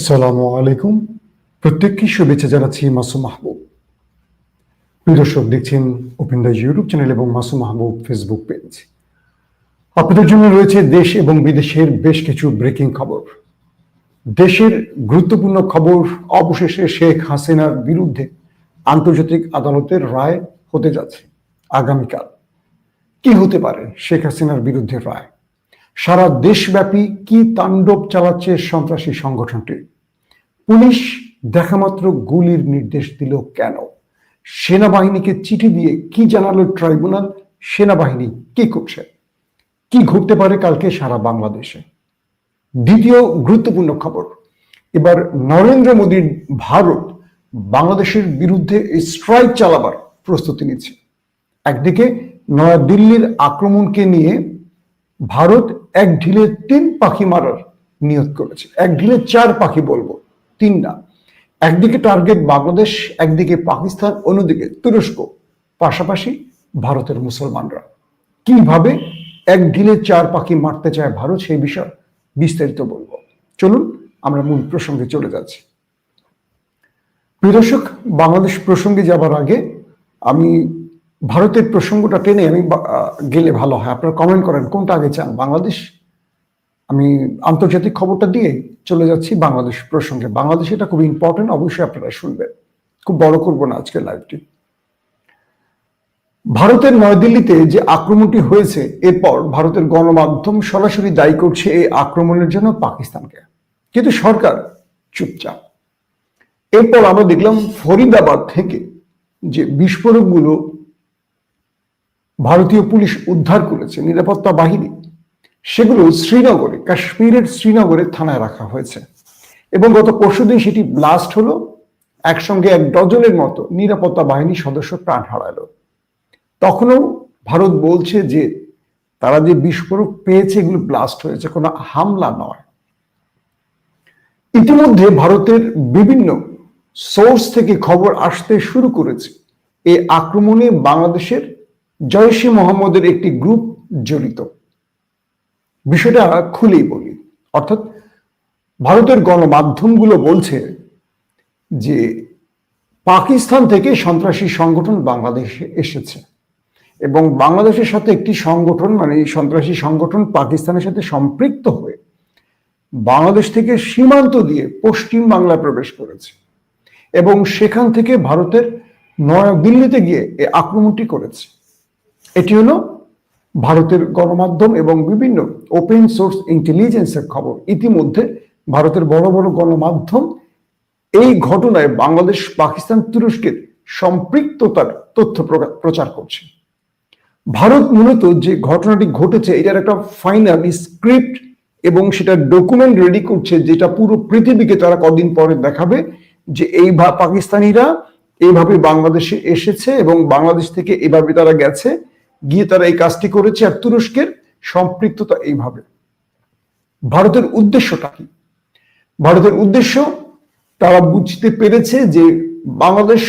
আসসালামু আলাইকুম। প্রত্যেককে শুভেচ্ছা জানাচ্ছি মাসুম মাহবুব। প্রিয় দর্শক, দেখছেন ওপেন দ্য ইউটিউব চ্যানেল এবং মাসুম মাহবুব ফেসবুক পেজ আপনাদের জন্য রয়েছে দেশ এবং বিদেশের বেশ কিছু ব্রেকিং খবর। দেশের গুরুত্বপূর্ণ খবর অবশেষে শেখ হাসিনার বিরুদ্ধে আন্তর্জাতিক আদালতের রায় হতে যাচ্ছে। আগামীকাল কি হতে পারে শেখ হাসিনার বিরুদ্ধে রায়? সারা দেশব্যাপী কি তাণ্ডব চালাচ্ছে সন্ত্রাসী সংগঠনটি? পুলিশ দেখামাত্র গুলির নির্দেশ দিল কেন? সেনাবাহিনীকে চিঠি দিয়ে কি জানালো ট্রাইব্যুনাল? সেনাবাহিনী কি করছে? কি ঘটতে পারে কালকে সারা বাংলাদেশে? দ্বিতীয় গুরুত্বপূর্ণ খবর, এবার নরেন্দ্র মোদীর ভারত বাংলাদেশের বিরুদ্ধে স্ট্রাইক চালাবার প্রস্তুতি নিচ্ছে। একদিকে নয়াদিল্লির আক্রমণকে নিয়ে ভারত এক ঢিলে তিন পাখি মারার নিয়ত করেছে। এক ঢিলে চার পাখি বলব, তিন না। একদিকে টার্গেট বাংলাদেশ, একদিকে পাকিস্তান, অন্যদিকে তুরস্ক। পাশাপাশি ভারতের মুসলমানরা। কীভাবে এক ঢিলে চার পাখি মারতে চায় ভারত, সেই বিষয় বিস্তারিত বলব। চলুন, আমরা মূল প্রসঙ্গে চলে যাচ্ছি। প্রিয় দর্শক, বাংলাদেশ প্রসঙ্গে যাবার আগে আমি ভারতের প্রসঙ্গটা টেনে আমি গেলে ভালো হয়। আপনারা কমেন্ট করেন, কোনটা আগে চান, বাংলাদেশ? আমি আন্তর্জাতিক খবরটা দিয়ে চলে যাচ্ছি বাংলাদেশ প্রসঙ্গে। বাংলাদেশ এটা খুব ইম্পর্টেন্ট অবশ্যই আপনারা শুনবেন। খুব বড় করব না আজকে লাইভটি ভারতের নয়াদিল্লিতে যে আক্রমণটি হয়েছে, এরপর ভারতের গণমাধ্যম সরাসরি দায়ী করছে এই আক্রমণের জন্য পাকিস্তানকে। কিন্তু সরকার চুপচাপ। এরপর আমরা দেখলাম ফরিদাবাদ থেকে যে বিস্ফোরকগুলো ভারতীয় পুলিশ উদ্ধার করেছে নিরাপত্তা বাহিনী। সেগুলো শ্রীনগরে, কাশ্মীরের শ্রীনগরে থানায় রাখা হয়েছে। এবং গত পরশুদিন সেটি ব্লাস্ট হলো। একসঙ্গে এক ডজনের মতো নিরাপত্তা বাহিনীর সদস্য প্রাণ হারালো। তখনও ভারত বলছে যে, তারা যে বিস্ফোরক পেয়েছে, এগুলো ব্লাস্ট হয়েছে, কোনো হামলা নয়। ইতিমধ্যে ভারতের বিভিন্ন সোর্স থেকে খবর আসতে শুরু করেছে। এই আক্রমণে বাংলাদেশের জয়শে মোহাম্মদের একটি গ্রুপ জড়িত। বিষয়টা খুলেই বলি। অর্থাৎ ভারতের গণমাধ্যমগুলো বলছে যে পাকিস্তান থেকে সন্ত্রাসী সংগঠন বাংলাদেশে এসেছে এবং বাংলাদেশের সাথে একটি সংগঠন মানে সন্ত্রাসী সংগঠন পাকিস্তানের সাথে সম্পৃক্ত হয়ে বাংলাদেশ থেকে সীমান্ত দিয়ে পশ্চিম বাংলায় প্রবেশ করেছে এবং সেখান থেকে ভারতের নয়াদিল্লিতে গিয়ে এই আক্রমণটি করেছে। এটি হলো ভারতের গণমাধ্যম এবং বিভিন্ন ওপেন সোর্স ইন্টেলিজেন্সের খবর। ইতিমধ্যে ভারতের বড় বড় গণমাধ্যম এই ঘটনায় বাংলাদেশ, পাকিস্তান, তুরস্কের সম্পৃক্ততার তথ্য প্রচার করছে। ভারত মূলত যে ঘটনাটি ঘটেছে, এটার একটা ফাইনাল স্ক্রিপ্ট এবং সেটা ডকুমেন্ট রেডি করছে, যেটা পুরো পৃথিবীকে তারা কদিন পরে দেখাবে যে এই পাকিস্তানিরা এইভাবে বাংলাদেশে এসেছে এবং বাংলাদেশ থেকে এভাবে তারা গেছে। গিয়ে তারা এই কাজটি করেছে আর তুরস্কের সম্পৃক্ততা এইভাবে। ভারতের উদ্দেশ্যটা কি? ভারতের উদ্দেশ্য তারা বুঝতে পেরেছে যে বাংলাদেশ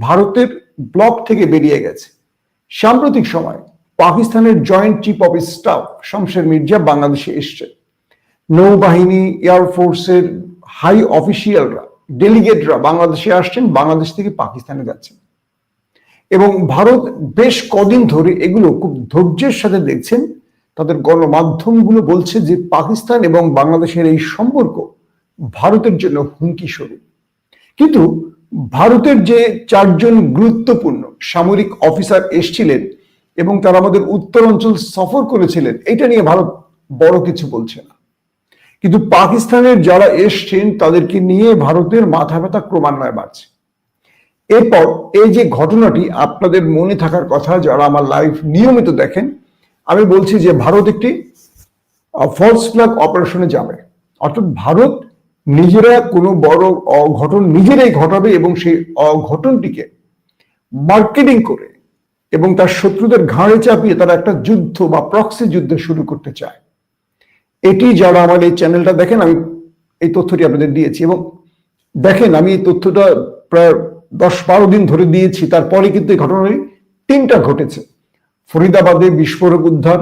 ভারতের ব্লক থেকে বেরিয়ে গেছে। সাম্প্রতিক সময় পাকিস্তানের joint chief of staff Shamsher Mirza বাংলাদেশে এসছে। নৌবাহিনী এয়ারফোর্সের হাই অফিসিয়ালরা, ডেলিগেটরা বাংলাদেশে আসছেন, বাংলাদেশ থেকে পাকিস্তানে যাচ্ছেন। এবং ভারত বেশ কদিন ধরে এগুলো খুব ধৈর্যের সাথে দেখছেন। তাদের গণমাধ্যমগুলো বলছে যে পাকিস্তান এবং বাংলাদেশের এই সম্পর্ক ভারতের জন্য হুমকি স্বরূপ কিন্তু ভারতের যে চারজন গুরুত্বপূর্ণ সামরিক অফিসার এসছিলেন এবং তারা আমাদের উত্তর অঞ্চল সফর করেছিলেন, এটা নিয়ে ভারত বড় কিছু বলছে না। কিন্তু পাকিস্তানের যারা এসছেন, তাদেরকে নিয়ে ভারতের মাথা ব্যথা ক্রমান্বয়ে বাড়ছে। এরপর এই যে ঘটনাটি আপনাদের মনে থাকার কথা যারা আমার লাইভ নিয়মিত দেখেন, আমি বলছি যে ভারত একটি ফলস ফ্ল্যাগ অপারেশনে যাবে। অর্থাৎ ভারত নিজেরা কোনো বড় অঘটন নিজেরাই ঘটাবে এবং সেই অঘটনটিকে মার্কেটিং করে এবং তার শত্রুদের ঘাড়ে চাপিয়ে তারা একটা যুদ্ধ বা প্রক্সি যুদ্ধ শুরু করতে চায়। এটি যারা আমার এই চ্যানেলটা দেখেন, আমি এই তথ্যটি আপনাদের দিয়েছি এবং দেখেন, আমি এই তথ্যটা প্রায় দশ বারো দিন ধরে দিয়েছি, তারপরে কিন্তু এই ঘটনাটি তিনটা ঘটেছে। ফরিদাবাদে বিস্ফোরক উদ্ধার,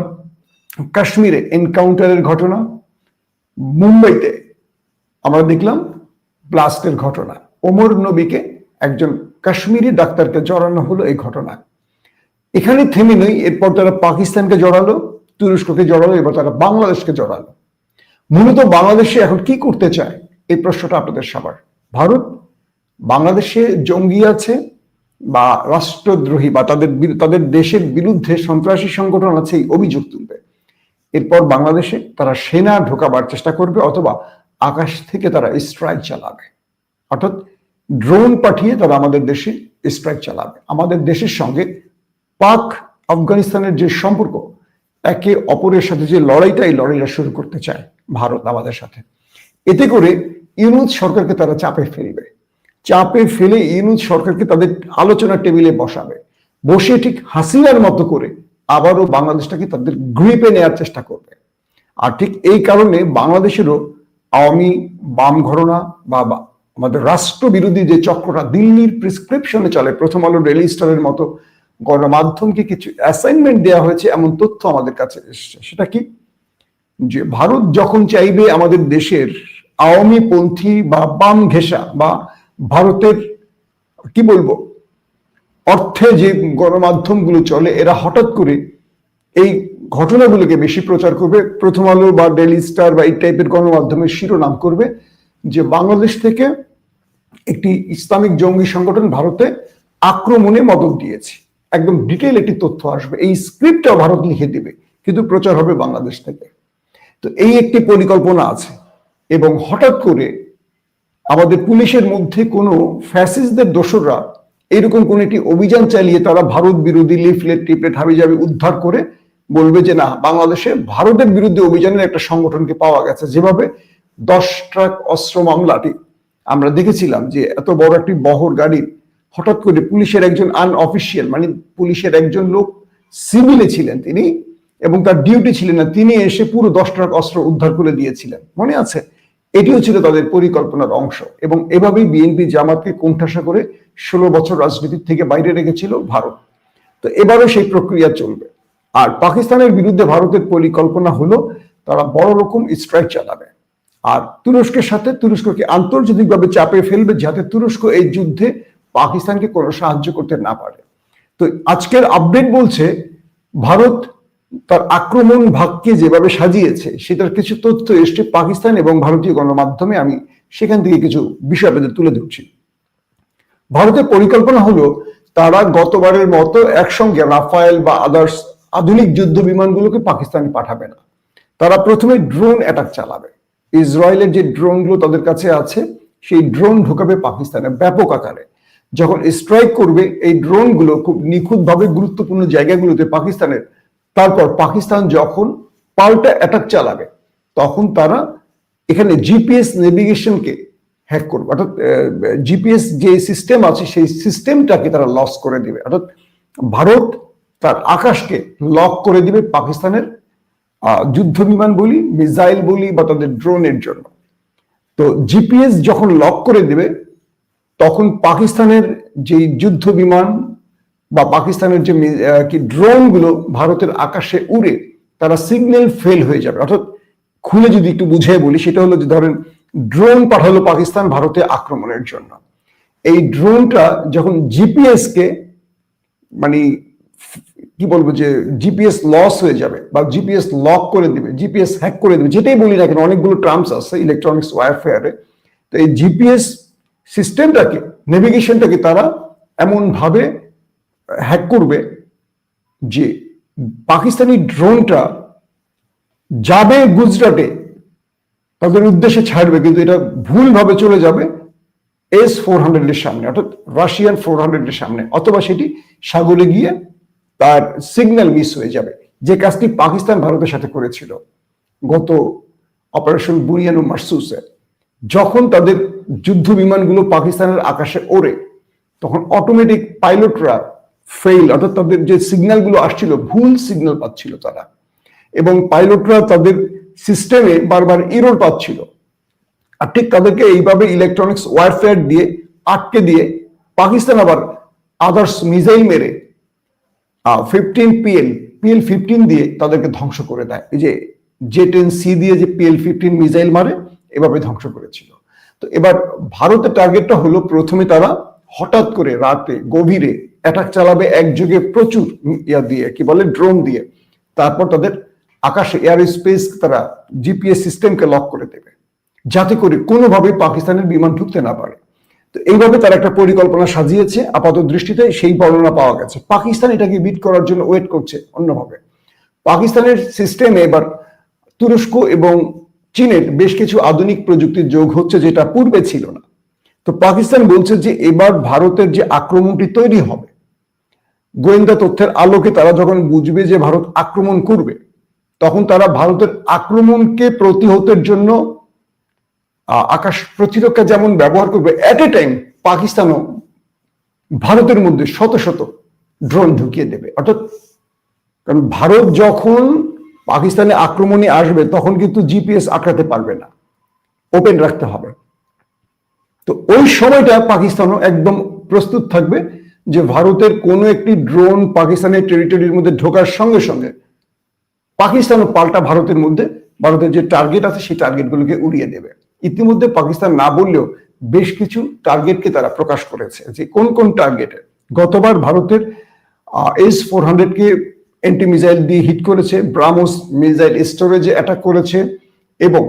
কাশ্মীরে এনকাউন্টারের ঘটনা, মুম্বাইতে আমরা দেখলাম ব্লাস্টের ঘটনা। ওমর নবীকে একজন কাশ্মীরি ডাক্তারকে জড়ানো হলো এই ঘটনা। এখানে থেমে নেই, এরপর তারা পাকিস্তানকে জড়ালো, তুরস্ককে জড়ালো, এবার তারা বাংলাদেশকে জড়ালো। মূলত বাংলাদেশে এখন কি করতে চায়, এই প্রশ্নটা আপনাদের সবার। ভারত বাংলাদেশে জঙ্গি আছে বা রাষ্ট্রদ্রোহী বা তাদের তাদের দেশের বিরুদ্ধে সন্ত্রাসী সংগঠন আছে এই অভিযোগ তুলবে। এরপর বাংলাদেশে তারা সেনা ঢোকাবার চেষ্টা করবে অথবা আকাশ থেকে তারা স্ট্রাইক চালাবে। অর্থাৎ ড্রোন পাঠিয়ে তারা আমাদের দেশে স্ট্রাইক চালাবে। আমাদের দেশের সঙ্গে পাক আফগানিস্তানের যে সম্পর্ক, একে অপরের সাথে যে লড়াইটা, এই লড়াইটা শুরু করতে চায় ভারত আমাদের সাথে। এতে করে ইউনুস সরকারকে তারা চাপে ফেলবে। চাপে ফেলে ইউনুস সরকারকে তাদের আলোচনা টেবিলে বসাবে। বসে ঠিক হাসিনার মতো করে আবারও বাংলাদেশটাকে তাদের গ্রিপে নেওয়ার চেষ্টা করবে। আর ঠিক এই কারণে বাংলাদেশেরও আওয়ামী বাম ঘটনা বা আমাদের রাষ্ট্রবিরোধী যে চক্রটা দিল্লির প্রেসক্রিপশনে চলে, প্রথম আলো ডেলি স্টারের মতো গণমাধ্যমকে কিছু অ্যাসাইনমেন্ট দেওয়া হয়েছে, এমন তথ্য আমাদের কাছে এসছে। সেটা কি? যে ভারত যখন চাইবে আমাদের দেশের আওয়ামী পন্থী বা বাম ঘেঁষা বা ভারতের, কি বলব, অর্থে যে গণমাধ্যমগুলো চলে, এরা হঠাৎ করে এই ঘটনাগুলোকে বেশি প্রচার করবে। প্রথম আলো বা ডেলি স্টার বা এই টাইপের গণমাধ্যমের শিরোনাম করবে যে বাংলাদেশ থেকে একটি ইসলামিক জঙ্গি সংগঠন ভারতে আক্রমণে মদত দিয়েছে। একদম ডিটেল একটি তথ্য আসবে। এই স্ক্রিপ্টটা ভারত লিখে দিবে, কিন্তু প্রচার হবে বাংলাদেশ থেকে। তো এই একটি পরিকল্পনা আছে এবং হঠাৎ করে আমাদের পুলিশের মধ্যে কোনো ফ্যাসিস্টদের দোসররা এরকম কোন একটি অভিযান চালিয়ে তারা ভারত বিরোধী লিফলেট টিপলেট হাবিজাবি উদ্ধার করে বলবে যে না, বাংলাদেশে ভারতের বিরুদ্ধে অভিযানের একটা সংগঠনকে পাওয়া গেছে। যেভাবে দশ ট্রাক অস্ত্র মামলাটি আমরা দেখেছিলাম যে এত বড় একটি বহর গাড়ি হঠাৎ করে পুলিশের একজন আনঅফিসিয়াল মানে পুলিশের একজন লোক সিভিলে ছিলেন তিনি এবং তার ডিউটি ছিলেন না, তিনি এসে পুরো দশ ট্রাক অস্ত্র উদ্ধার করে দিয়েছিলেন। মনে আছে? এটিও ছিল তাদের পরিকল্পনার অংশ এবং এভাবেই বিএনপি জামাতকে কোণঠাসা করে ষোলো বছর রাজনীতির থেকে বাইরে রেখেছিল ভারত। তো এবারও সেই প্রক্রিয়া চলবে। আর পাকিস্তানের বিরুদ্ধে ভারতের পরিকল্পনা হলো তারা বড় রকম স্ট্রাইক চালাবে। আর তুরস্কের সাথে তুরস্ককে আন্তর্জাতিকভাবে চাপে ফেলবে যাতে তুরস্ক এই যুদ্ধে পাকিস্তানকে কোনো সাহায্য করতে না পারে। তো আজকের আপডেট বলছে, ভারত তার আক্রমণ ভাগকে যেভাবে সাজিয়েছে, সেটার কিছু তথ্য এসছে পাকিস্তান এবং ভারতীয় গণমাধ্যমে। আমি সেখান থেকে কিছু বিষয় আপনাদের তুলে ধরছি। ভারতের পরিকল্পনা হলো, তারা গতবারের মতো একসঙ্গে রাফায়েল বা আদার্স আধুনিক যুদ্ধ বিমানগুলোকে পাকিস্তানে পাঠাবে না। তারা প্রথমে ড্রোন অ্যাটাক চালাবে। ইসরায়েলের যে ড্রোনগুলো তাদের কাছে আছে, সেই ড্রোন ঢুকাবে পাকিস্তানে ব্যাপক আকারে। যখন স্ট্রাইক করবে, এই ড্রোনগুলো খুব নিখুঁতভাবে গুরুত্বপূর্ণ জায়গাগুলোতে পাকিস্তানের তারপর পাকিস্তান যখন পাল্টা অ্যাটাক চালাবে, তখন তারা এখানে জিপিএস নেভিগেশনকে হ্যাক করবে। অর্থাৎ জিপিএস যে সিস্টেম আছে, সেই সিস্টেমটাকে তারা লস করে দিবে। অর্থাৎ, ভারত তার আকাশকে লক করে দিবে পাকিস্তানের যুদ্ধ বিমান বলি মিসাইল বলি বা তাদের ড্রোনের জন্য। তো জিপিএস যখন লক করে দেবে, তখন পাকিস্তানের যে যুদ্ধ বিমান বা পাকিস্তানের যে কি ড্রোনগুলো ভারতের আকাশে উড়ে, তারা সিগন্যাল ফেল হয়ে যাবে। অর্থাৎ খুলে যদি একটু বুঝে বলি, সেটা হলো যে ধরেন ড্রোন পাঠালো পাকিস্তান ভারতে আক্রমণের জন্য। এই ড্রোনটা যখন জিপিএস কে মানে কি বলব যে জিপিএস লস হয়ে যাবে, বা জিপিএস লক করে দিবে জিপিএস হ্যাক করে দিবে, যেটাই বলি না কেন, অনেকগুলো টার্মস আছে ইলেকট্রনিক্স ওয়ারফেয়ারে তো এই জিপিএস সিস্টেমটাকে নেভিগেশনটাকে তারা এমন ভাবে হ্যাক করবে যে পাকিস্তানি ড্রোনটা যাবে গুজরাটে, তাদের উদ্দেশ্যে ছাড়বে, কিন্তু এটা ভুলভাবে চলে যাবে এস ফোর হান্ড্রেডের সামনে, অর্থাৎ রাশিয়ান ফোর হান্ড্রেডের সামনে, অথবা সেটি সাগরে গিয়ে তার সিগন্যাল মিস হয়ে যাবে, যে কাজটি পাকিস্তান ভারতের সাথে করেছিল গত অপারেশন বুনিয়ান মারসুসে যখন তাদের যুদ্ধ বিমানগুলো পাকিস্তানের আকাশে ওড়ে, তখন অটোমেটিক পাইলটরা ফেইল অর্থাৎ তাদের যে সিগন্যালগুলো আসছিল, ভুল সিগন্যাল পাচ্ছিল তারা। এবং পাইলটরা তাদের সিস্টেমে বারবার ইরোর পাচ্ছিল। আর ঠিক তাদেরকে এইভাবে ইলেকট্রনিক্স ওয়ারফেয়ার দিয়ে, আটকে দিয়ে পাকিস্তান আবার আদার্স মিসাইল মেরে ফিফটিন পিএল পিএল ফিফটিন দিয়ে তাদেরকে ধ্বংস করে দেয়। এই যে জে টেন সি দিয়ে যে পিএল ফিফটিন মিসাইল মারে, এভাবে ধ্বংস করেছিল। তো এবার ভারতের টার্গেটটা হলো প্রথমে তারা হঠাৎ করে রাতে গভীরে অ্যাটাক চালাবে একযোগে প্রচুর ইয়া দিয়ে, কি বলে ড্রোন দিয়ে। তারপর তাদের আকাশে এয়ার স্পেস তারা জিপিএস সিস্টেমকে লক করে দেবে। যাতে করে কোনোভাবে পাকিস্তানের বিমান ঢুকতে না পারে। তো এইভাবে তারা একটা পরিকল্পনা সাজিয়েছে, আপাত দৃষ্টিতে সেই বর্ণনা পাওয়া গেছে। পাকিস্তান এটাকে বিট করার জন্য ওয়েট করছে অন্যভাবে। পাকিস্তানের সিস্টেমে এবার তুরস্ক এবং চীনের বেশ কিছু আধুনিক প্রযুক্তির যোগ হচ্ছে যেটা পূর্বে ছিল না। তো পাকিস্তান বলছে যে এবার ভারতের যে আক্রমণটি তৈরি হবে গোয়েন্দা তথ্যের আলোকে তারা যখন বুঝবে যে ভারত আক্রমণ করবে, তখন তারা ভারতের আক্রমণকে প্রতিহতের জন্য আকাশ প্রতিরক্ষা যেমন ব্যবহার করবে এট এ টাইম পাকিস্তানও ভারতের মধ্যে শত শত ড্রোন ঢুকিয়ে দেবে। অর্থাৎ, কারণ ভারত যখন পাকিস্তানে আক্রমণে আসবে, তখন কিন্তু জিপিএস আটকাতে পারবে না। ওপেন রাখতে হবে। তো ওই সময়টা পাকিস্তানও একদম প্রস্তুত থাকবে। যে ভারতের কোনো একটি ড্রোন পাকিস্তানের টেরিটরির মধ্যে ঢোকার সঙ্গে সঙ্গে পাকিস্তানও পাল্টা ভারতের মধ্যে, ভারতের যে টার্গেট আছে সেই টার্গেটগুলোকে উড়িয়ে দেবে। ইতিমধ্যে পাকিস্তান না বললেও বেশ কিছু টার্গেটকে তারা প্রকাশ করেছে যে কোন কোন টার্গেটে গতবার ভারতের এস ফোর হান্ড্রেডকে এন্টি মিসাইল দিয়ে হিট করেছে ব্রাহ্মস মিসাইল স্টোরেজে অ্যাটাক করেছে এবং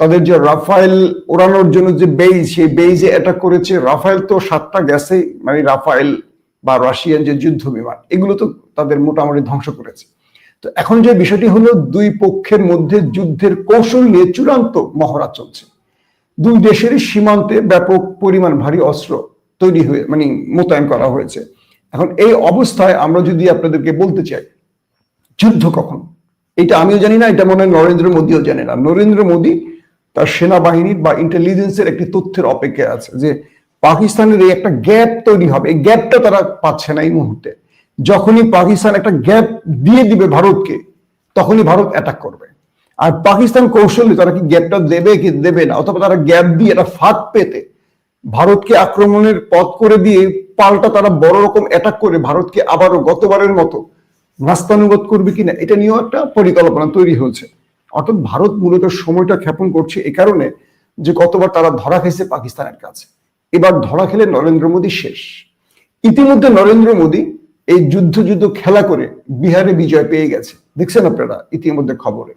তাদের যে রাফায়েল ওড়ানোর জন্য যে বেইজ, সেই বেইজে অ্যাটাক করেছে। রাফায়েল তো সাতটা গেছে মানে রাফায়েল বা রাশিয়ান যে যুদ্ধ বিমান, এগুলো তো তাদের মোটামুটি ধ্বংস করেছে। তো এখন যে বিষয়টি হলো, দুই পক্ষের মধ্যে যুদ্ধের কৌশল নিয়ে চূড়ান্ত মহড়া চলছে। দুই দেশেরই সীমান্তে ব্যাপক পরিমাণ ভারী অস্ত্র তৈরি হয়ে মানে মোতায়েন করা হয়েছে। এখন এই অবস্থায় আমরা যদি আপনাদেরকে বলতে চাই, যুদ্ধ কখন? এটা আমিও জানি না, এটা মনে হয় নরেন্দ্র মোদীও জানে না। নরেন্দ্র মোদী তার সেনাবাহিনীর বা ইন্টেলিজেন্সের একটি তথ্যের অপেক্ষা আছে যে পাকিস্তানের এই একটা গ্যাপ তৈরি হবে। এই গ্যাপটা তারা পাচ্ছে না এই মুহূর্তে। যখনই পাকিস্তান একটা গ্যাপ দিয়ে দিবে ভারতকে, তখনই ভারত অ্যাটাক করবে। আর পাকিস্তান কৌশলী তারা কি গ্যাপটা দেবে কি দেবে না? অথবা তারা গ্যাপ দিয়ে একটা ফাঁক পেতে ভারতকে আক্রমণের পথ করে দিয়ে পাল্টা তারা বড় রকম অ্যাটাক করে ভারতকে আবারও গতবারের মতো নাস্তানুগত করবে কিনা, এটা নিয়েও একটা পরিকল্পনা তৈরি হয়েছে। অর্থাৎ ভারত মূলত সময়টা ক্ষেপণ করছে এ কারণে যে গতবার তারা ধরা খেয়েছে পাকিস্তানের কাছে। এবার ধরা খেলে নরেন্দ্র মোদী শেষ। ইতিমধ্যে নরেন্দ্র মোদী এই যুদ্ধ যুদ্ধ খেলা করে বিহারে বিজয় পেয়ে গেছে। দেখছেন আপনারা ইতিমধ্যে খবরে।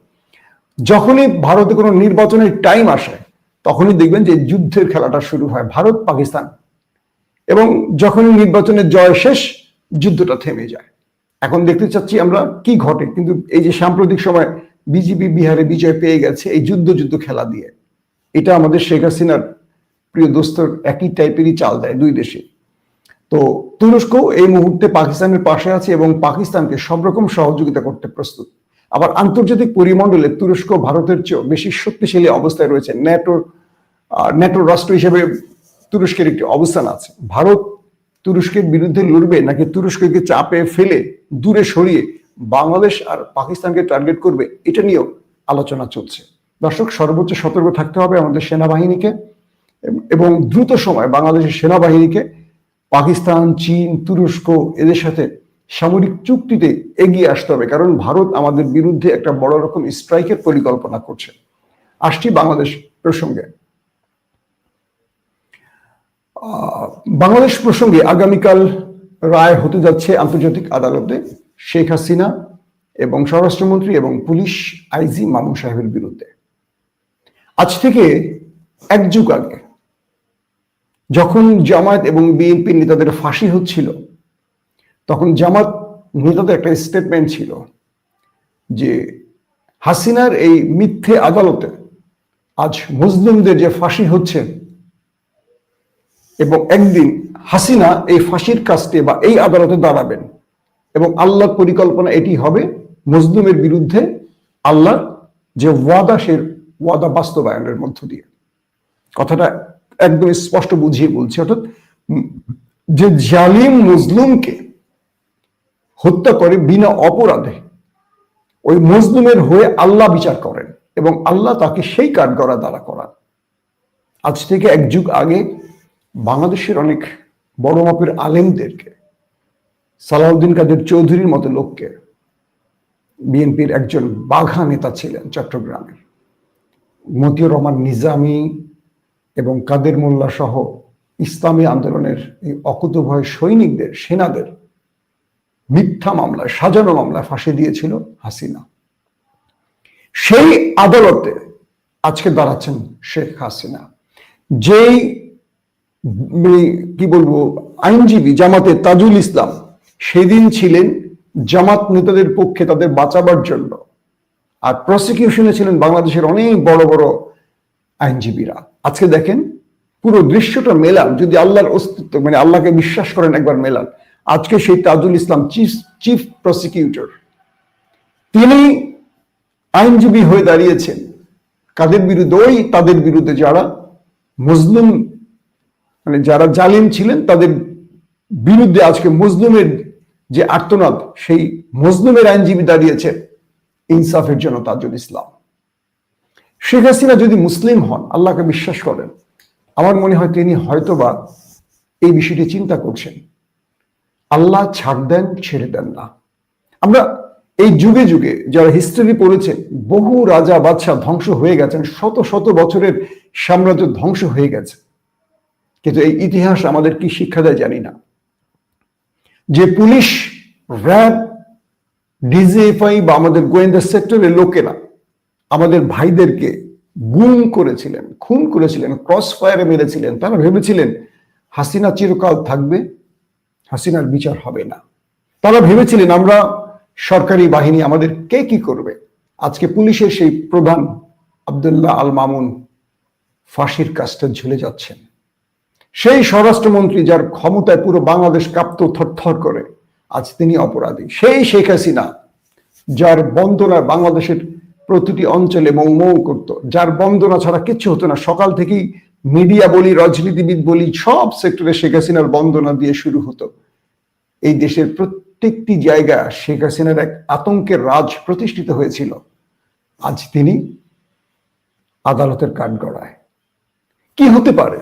যখনই ভারতে কোনো নির্বাচনের টাইম আসে, তখনই দেখবেন যে যুদ্ধের খেলাটা শুরু হয় ভারত, পাকিস্তান। এবং যখনই নির্বাচনের জয় শেষ, যুদ্ধটা থেমে যায়। এখন দেখতে চাচ্ছি আমরা কি ঘটে, কিন্তু এই যে সাম্প্রতিক সময় বিজেপি বিহারে বিজয় পেয়ে গেছে এই যুদ্ধ যুদ্ধ খেলা দিয়ে। এটা আমাদের শেখ হাসিনার প্রিয় দোস্তর একই টাইপেরই চাল দেয় দুই দেশে। তো তুরস্ক এই মুহূর্তে পাকিস্তানের পাশে আছে এবং পাকিস্তানকে সব রকম সহযোগিতা করতে প্রস্তুত। আবার আন্তর্জাতিক পরিমণ্ডলে তুরস্ক ভারতের চেয়েও বেশি শক্তিশালী অবস্থায় রয়েছে। ন্যাটোর ন্যাটোর রাষ্ট্র হিসেবে তুরস্কের একটি অবস্থান আছে। ভারত তুরস্কের বিরুদ্ধে লড়বে নাকি তুরস্ককে চাপে ফেলে দূরে সরিয়ে বাংলাদেশ আর পাকিস্তানকে টার্গেট করবে, এটা নিয়েও আলোচনা চলছে। দর্শক, সর্বোচ্চ সতর্ক থাকতে হবে আমাদের সেনাবাহিনীকে এবং দ্রুত সময় বাংলাদেশের সেনাবাহিনীকে পাকিস্তান, চীন, তুরস্ক এদের সাথে সামরিক চুক্তিতে এগিয়ে আসতে হবে, কারণ ভারত আমাদের বিরুদ্ধে একটা বড় রকম স্ট্রাইকের পরিকল্পনা করছে। আসছি বাংলাদেশ প্রসঙ্গে। বাংলাদেশ প্রসঙ্গে আগামীকাল রায় হতে যাচ্ছে আন্তর্জাতিক আদালতে। শেখ হাসিনা এবং স্বরাষ্ট্রমন্ত্রী এবং পুলিশ আইজি মামুন সাহেবের বিরুদ্ধে। আজ থেকে এক যুগ আগে যখন জামায়াত এবং বিএনপি নেতাদের ফাঁসি হচ্ছিল, তখন জামাত নেতাদের একটা স্টেটমেন্ট ছিল যে হাসিনার এই মিথ্যে আদালতে আজ মুসলিমদের যে ফাঁসি হচ্ছে এবং একদিন হাসিনা এই ফাঁসির কাজটি বা এই আদালতে দাঁড়াবেন। এবং আল্লাহর পরিকল্পনা এটি হবে মজলুমের বিরুদ্ধে আল্লাহ যে ওয়াদা, সে ওয়াদা বাস্তবায়নের মধ্য দিয়ে। কথাটা একদম স্পষ্ট বুঝিয়ে বলছি, অর্থাৎ যে জালিম মজলুমকে হত্যা করে বিনা অপরাধে, ওই মজলুমের হয়ে আল্লাহ বিচার করেন এবং আল্লাহ তাকে সেই কাঠগড়া দ্বারা করান। আজ থেকে এক যুগ আগে বাংলাদেশের অনেক বড় মাপের আলেমদেরকে সালাউদ্দিন কাদের চৌধুরীর মতো লোককে বিএনপির একজন বাঘা নেতা ছিলেন চট্টগ্রামের মতিউর রহমান নিজামি এবং কাদের মোল্লা সহ ইসলামী আন্দোলনের এই অকুতভয় সৈনিকদের, সেনাদের মিথ্যা মামলায়, সাজানো মামলায় ফাঁসি দিয়েছিল হাসিনা। সেই আদালতে আজকে দাঁড়াচ্ছেন শেখ হাসিনা। যেই, কি বলব, আইনজীবী জামাতে তাজুল ইসলাম সেদিন ছিলেন জামাত নেতাদের পক্ষে তাদের বাঁচাবার জন্য। আর প্রসিকিউশনে ছিলেন বাংলাদেশের অনেক বড় বড় আইনজীবীরা। আজকে দেখেন, পুরো দৃশ্যটা মেলান, যদি আল্লাহর অস্তিত্ব মানে আল্লাহকে বিশ্বাস করেন একবার মেলান। আজকে সেই Tajul Islam chief chief prosecutor তিনি আইনজীবী হয়ে দাঁড়িয়েছেন। কাদের বিরুদ্ধে? ওই তাদের বিরুদ্ধে যারা মুসলিম মানে যারা জালিম ছিলেন, তাদের বিরুদ্ধে আজকে মুসলিমের যে আর্তনাদ সেই মুসলিমের আইনজীবী দাঁড়িয়েছে ইনসাফের জন্য তাজুল ইসলাম। শেখ হাসিনা যদি মুসলিম হন, আল্লাহকে বিশ্বাস করেন, আমার মনে হয় তিনি হয়তোবা এই বিষয়টি চিন্তা করছেন। আল্লাহ ছাড় দেন, ছেড়ে দেন না। আমরা এই যুগে যুগে যারা হিস্ট্রি পড়েছেন বহু রাজা বাদশাহ ধ্বংস হয়ে গেছেন, শত শত বছরের সাম্রাজ্য ধ্বংস হয়ে গেছে। কিন্তু এই ইতিহাস আমাদের কি শিক্ষা দেয় জানি না। যে পুলিশ, র্যাব, ডিজিএফআই বা আমাদের গোয়েন্দা সেক্টরের লোকেরা আমাদের ভাইদেরকে গুম করেছিলেন, খুন করেছিলেন ক্রস ফায়ারে মেরেছিলেন। তারা ভেবেছিলেন, হাসিনা চিরকাল থাকবে, হাসিনার বিচার হবে না। তারা ভেবেছিলেন, আমরা সরকারি বাহিনী, আমাদের কে কি করবে? আজকে পুলিশের সেই প্রধান আবদুল্লাহ আল মামুন ফাঁসির কাজটা ঝুলে যাচ্ছেন। সেই স্বরাষ্ট্রমন্ত্রী যার ক্ষমতায় পুরো বাংলাদেশ কাঁপত থরথর করে, আজ তিনি অপরাধী। সেই শেখ হাসিনা, যার বন্দনা বাংলাদেশের প্রতিটি অঞ্চলে মৌ মৌ করত, যার বন্দনা ছাড়া কিচ্ছু হতো না। সকাল থেকেই মিডিয়া বলি, রাজনীতিবিদ বলি, সব সেক্টরে শেখ হাসিনার বন্দনা দিয়ে শুরু হতো। এই দেশের প্রত্যেকটি জায়গা শেখ হাসিনার এক আতঙ্কের রাজ প্রতিষ্ঠিত হয়েছিল। আজ তিনি আদালতের কাঠগড়ায়। কি হতে পারে?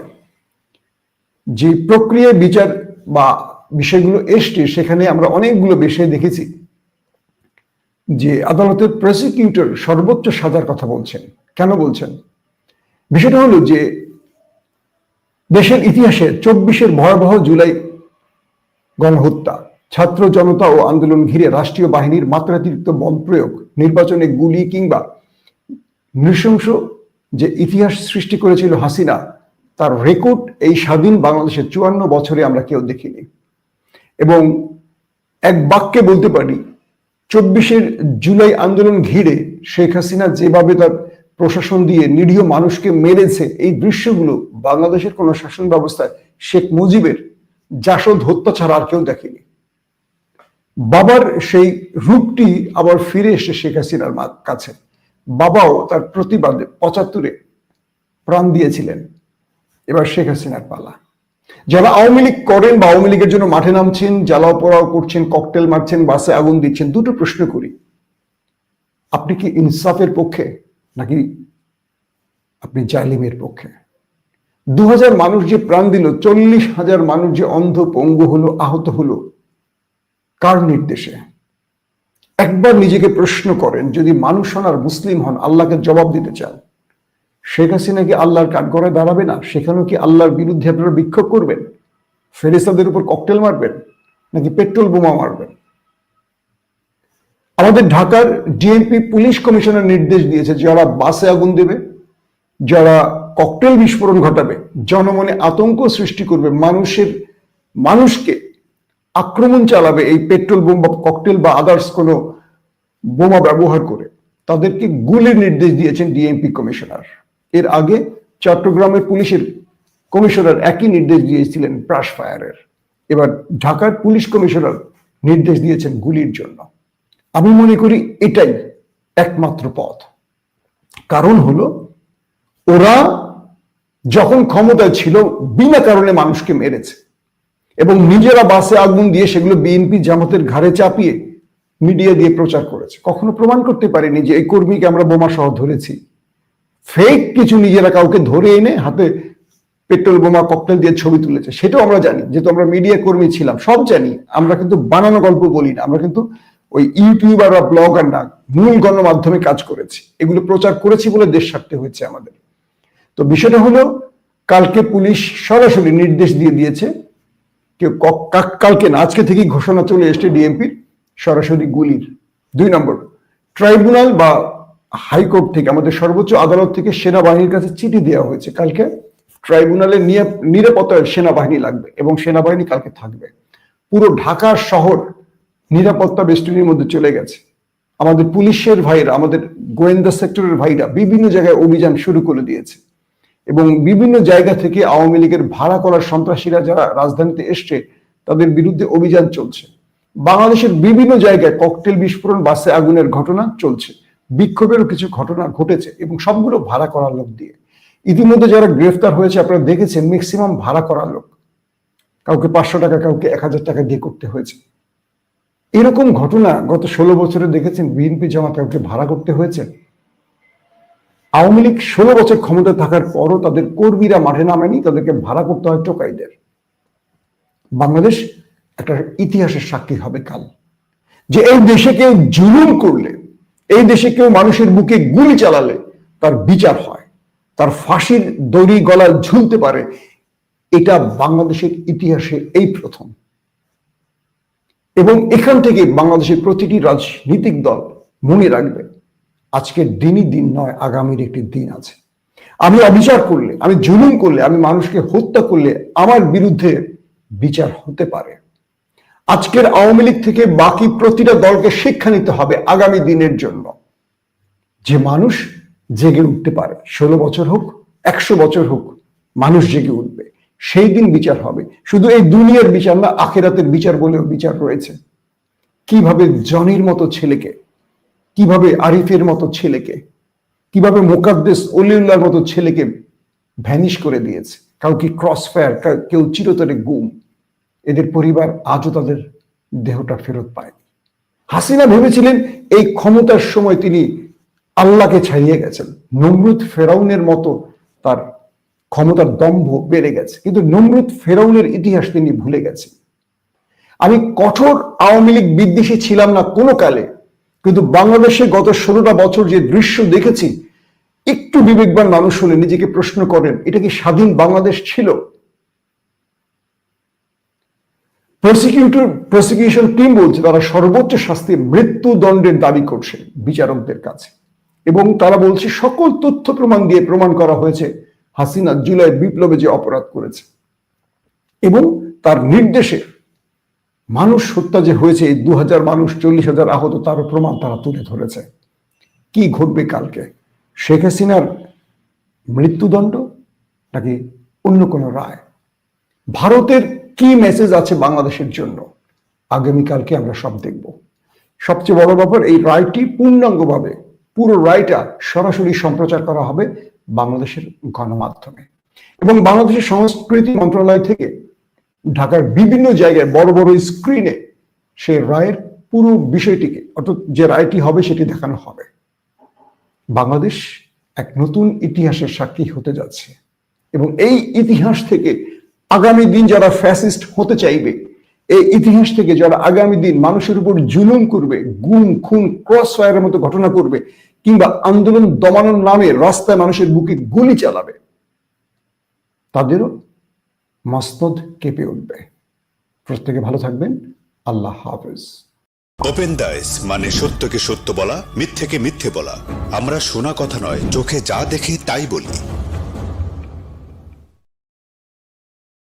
যে প্রক্রিয়া, বিচার বা বিষয়গুলো এসছে, সেখানে আমরা অনেকগুলো বিষয় দেখেছি যে আদালতের প্রসিকিউটর সর্বোচ্চ সাজার কথা বলছেন। কেন বলছেন? বিষয়টা হলো যে দেশের ইতিহাসে চব্বিশের ভয়াবহ জুলাই গণহত্যা, ছাত্র জনতা ও আন্দোলন ঘিরে রাষ্ট্রীয় বাহিনীর মাত্রাতিরিক্ত বল প্রয়োগ, নির্বাচনে গুলি কিংবা নৃশংস যে ইতিহাস সৃষ্টি করেছিল হাসিনা তার রেকর্ড এই স্বাধীন বাংলাদেশের চুয়ান্ন বছরে আমরা কেউ দেখিনি। এবং এক বাক্যে বলতে পারি, চব্বিশের জুলাই আন্দোলন ঘিরে শেখ হাসিনা যেভাবে তার প্রশাসন দিয়ে নিরীহ মানুষকে মেরেছে, এই দৃশ্যগুলো বাংলাদেশের কোন শাসন ব্যবস্থায় শেখ মুজিবের জাসদ হত্যা ছাড়া আর কেউ দেখেনি। বাবার সেই রূপটি আবার ফিরে এসে শেখ হাসিনার কাছে। বাবাও তার প্রতিবাদে পঁচাত্তরে প্রাণ দিয়েছিলেন। এবার শেখ হাসিনার পালা। যারা আওয়ামী লীগ করেন বা আওয়ামী লীগের জন্য মাঠে নামছেন, জ্বালাও পোড়াও করছেন ককটেল মারছেন, বাসে আগুন দিচ্ছেন, দুটো প্রশ্ন করি। আপনি কি ইনসাফের পক্ষে নাকি আপনি জালিমের পক্ষে? দু হাজার মানুষ যে প্রাণ দিল, চল্লিশ হাজার মানুষ যে অন্ধ পঙ্গু হলো, আহত হলো, কার নির্দেশে? একবার নিজেকে প্রশ্ন করেন, যদি মানুষ হন আর মুসলিম হন, আল্লাহকে জবাব দিতে চান শেখ হাসিনা কি আল্লাহর কাঠগড়ায় দাঁড়াবে না? সেখানেও কি আল্লাহর বিরুদ্ধে আপনারা বিক্ষোভ করবেন? ফেরেস্তাদের উপর ককটেল মারবেন? নাকি পেট্রোল বোমা মারবেন? আমাদের ঢাকার ডিএমপি পুলিশ কমিশনার নির্দেশ দিয়েছে যারা বাসে আগুন দেবে, যারা ককটেল বিস্ফোরণ ঘটাবে, জনমনে আতঙ্ক সৃষ্টি করবে, মানুষের, মানুষকে আক্রমণ চালাবে এই পেট্রোল বোম বা ককটেল বা আদার্স কোনো বোমা ব্যবহার করে। তাদেরকে গুলির নির্দেশ দিয়েছেন ডিএমপি কমিশনার। এর আগে চট্টগ্রামের পুলিশের কমিশনার একই নির্দেশ দিয়েছিলেন ব্রাশ ফায়ারের এবার ঢাকার পুলিশ কমিশনার নির্দেশ দিয়েছেন গুলির জন্য। আমি মনে করি এটাই একমাত্র পথ। কারণ হলো, ওরা যখন ক্ষমতায় ছিল, বিনা কারণে মানুষকে মেরেছে। এবং নিজেরা বাসে আগুন দিয়ে সেগুলো বিএনপি জামাতের ঘাড়ে চাপিয়ে মিডিয়া দিয়ে প্রচার করেছে। কখনো প্রমাণ করতে পারেনি যে এই কর্মীকে আমরা বোমা সহ ধরেছি। ফেক কিছু নিজেরা কাউকে ধরে এনে হাতে পেট্রোল বোমা ককটেল দিয়ে ছবি তুলেছে, সেটাও আমরা জানি। যেহেতু আমরা মিডিয়া কর্মী ছিলাম, সব জানি। আমরা কিন্তু বানানো গল্প বলি না। আমরা কিন্তু ওই ইউটিউবার বা ব্লগার না মূল গণমাধ্যমে কাজ করেছি। এগুলো প্রচার করেছি বলে দেশ ছাড়তে হয়েছে আমাদের। তো বিষয়টা হলো, কালকে পুলিশ সরাসরি নির্দেশ দিয়ে দিয়েছে, কেউ কালকে না, আজকে থেকেই ঘোষণা চলে এসছে ডিএমপির সরাসরি গুলির। দুই নম্বর ট্রাইব্যুনাল বা হাইকোর্ট থেকে, আমাদের সর্বোচ্চ আদালত থেকে সেনাবাহিনীর কাছে চিঠি দেওয়া হয়েছে। কালকে ট্রাইব্যুনালের নিয়ে- নিরাপত্তায় সেনাবাহিনী লাগবে এবং সেনাবাহিনী কালকে থাকবে। পুরো ঢাকা শহর নিরাপত্তা বেষ্টনীর মধ্যে চলে গেছে। আমাদের পুলিশের ভাইরা, আমাদের গোয়েন্দা সেক্টরের ভাইরা বিভিন্ন জায়গায় অভিযান শুরু করে দিয়েছে। এবং বিভিন্ন জায়গা থেকে আওয়ামী লীগের ভাড়া করার সন্ত্রাসীরা যারা রাজধানীতে এসছে, তাদের বিরুদ্ধে অভিযান চলছে। বাংলাদেশের বিভিন্ন জায়গায় ককটেল বিস্ফোরণ, বাসে আগুনের ঘটনা চলছে। বিক্ষোভেরও কিছু ঘটনা ঘটেছে এবং সবগুলো ভাড়া করার লোক দিয়ে। ইতিমধ্যে যারা গ্রেফতার হয়েছে আপনারা দেখেছেন ম্যাক্সিমাম ভাড়া করার লোক। কাউকে পাঁচশো টাকা, কাউকে এক হাজার টাকা দিয়ে করতে হয়েছে। এরকম ঘটনা গত ষোলো বছরে দেখেছেন বিএনপি জামা কাউকে ভাড়া করতে হয়েছে। আওয়ামী লীগ ষোলো বছর ক্ষমতা থাকার পরও তাদের কর্মীরা মাঠে নামেনি, তাদেরকে ভাড়া করতে হয় টোকাইদের। বাংলাদেশ একটা ইতিহাসের সাক্ষী হবে কাল। যে এই দেশে কেউ জুলুম করলে এই দেশে কেউ মানুষের বুকে গুলি চালালে তার বিচার হয়, তার ফাঁসির দড়ি গলায় ঝুলতে পারে। এটা বাংলাদেশের ইতিহাসে এই প্রথম। এবং এখান থেকে বাংলাদেশের প্রতিটি রাজনৈতিক দল মনে রাখবে, আজকের দিনই দিন নয়, আগামীর একটি দিন আছে। আমি অবিচার করলে, আমি জুলুম করলে, আমি মানুষকে হত্যা করলে আমার বিরুদ্ধে বিচার হতে পারে। আজকের আওয়ামী লীগ থেকে বাকি প্রতিটা দলকে শিক্ষা নিতে হবে আগামী দিনের জন্য। যে মানুষ জেগে উঠতে পারে, ষোলো বছর হোক, একশো বছর হোক, মানুষ জেগে উঠবে। সেই দিন বিচার হবে। শুধু এই দুনিয়ার বিচার না, আখেরাতের বিচার বলেও বিচার রয়েছে। কীভাবে জনির মতো ছেলেকে, কীভাবে আরিফের মতো ছেলেকে, কীভাবে মোকাদ্দেস অলিউল্লাহর মতো ছেলেকে ভ্যানিশ করে দিয়েছে? কাউকে ক্রস ফায়ার কেউ চিরতরে গুম। এদের পরিবার আজও তাদের দেহটা ফেরত পায়নি। হাসিনা ভেবেছিলেন এই ক্ষমতার সময় তিনি আল্লাহকে ছাড়িয়ে গেছেন। নমরুদ ফেরাউনের মতো তার ক্ষমতার দম্ভ বেড়ে গেছে। কিন্তু নমরুদ ফেরাউনের ইতিহাস তিনি ভুলে গেছেন। আমি কঠোর আওয়ামী লীগ বিদ্বেষী ছিলাম না কোনো কালে, কিন্তু বাংলাদেশে গত ষোলোটা বছর যে দৃশ্য দেখেছি, একটু বিবেকবান মানুষ হলে নিজেকে প্রশ্ন করেন, এটা কি স্বাধীন বাংলাদেশ ছিল? প্রসিকিউটর প্রসিকিউশন টিম বলছে, তারা সর্বোচ্চ শাস্তি মৃত্যুদণ্ডের দাবি করছে বিচারকদের কাছে। এবং তারা বলছে, সকল তথ্য প্রমাণ দিয়ে প্রমাণ করা হয়েছে, হাসিনা জুলাই বিপ্লবে যে অপরাধ করেছে। এবং তার নির্দেশে মানুষ হত্যা যে হয়েছে, এই দু হাজার মানুষ, চল্লিশ হাজার আহত তারও প্রমাণ তারা তুলে ধরেছে। কি ঘটবে কালকে? শেখ হাসিনার মৃত্যুদণ্ড নাকি অন্য কোনো রায়? ভারতের কি মেসেজ আছে বাংলাদেশের জন্য? আগামীকালকে আমরা সব দেখব। সবচেয়ে বড় ব্যাপার, এই রায়টি পূর্ণাঙ্গভাবে, পুরো রায়টা সরাসরি সম্প্রচার করা হবে বাংলাদেশের গণমাধ্যমে। এবং বাংলাদেশের সংস্কৃতি মন্ত্রণালয় থেকে ঢাকার বিভিন্ন জায়গায় বড় বড় স্ক্রিনে সেই রায়ের পুরো বিষয়টিকে, অর্থাৎ যে রায়টি হবে সেটি দেখানো হবে। বাংলাদেশ এক নতুন ইতিহাসের সাক্ষী হতে যাচ্ছে। এবং এই ইতিহাস থেকে আগামী দিন যারা ফ্যাসিস্ট হতে চাইবে, এই ইতিহাস থেকে যারা আগামী দিন মানুষের উপর জুলুম করবে, গুম, খুন ক্রস ফায়ারের মতো ঘটনা করবে, কিংবা আন্দোলন দমানোর নামে রাস্তায় মানুষের বুকে গুলি চালাবে, তাদেরও মস্তদ কেঁপে উঠবে। প্রত্যেকে ভালো থাকবেন। আল্লাহ হাফেজ। ওপেন দাইস মানে সত্যকে সত্য বলা, মিথ্যেকে মিথ্যে বলা। আমরা শোনা কথা নয়, চোখে যা দেখি তাই বলি।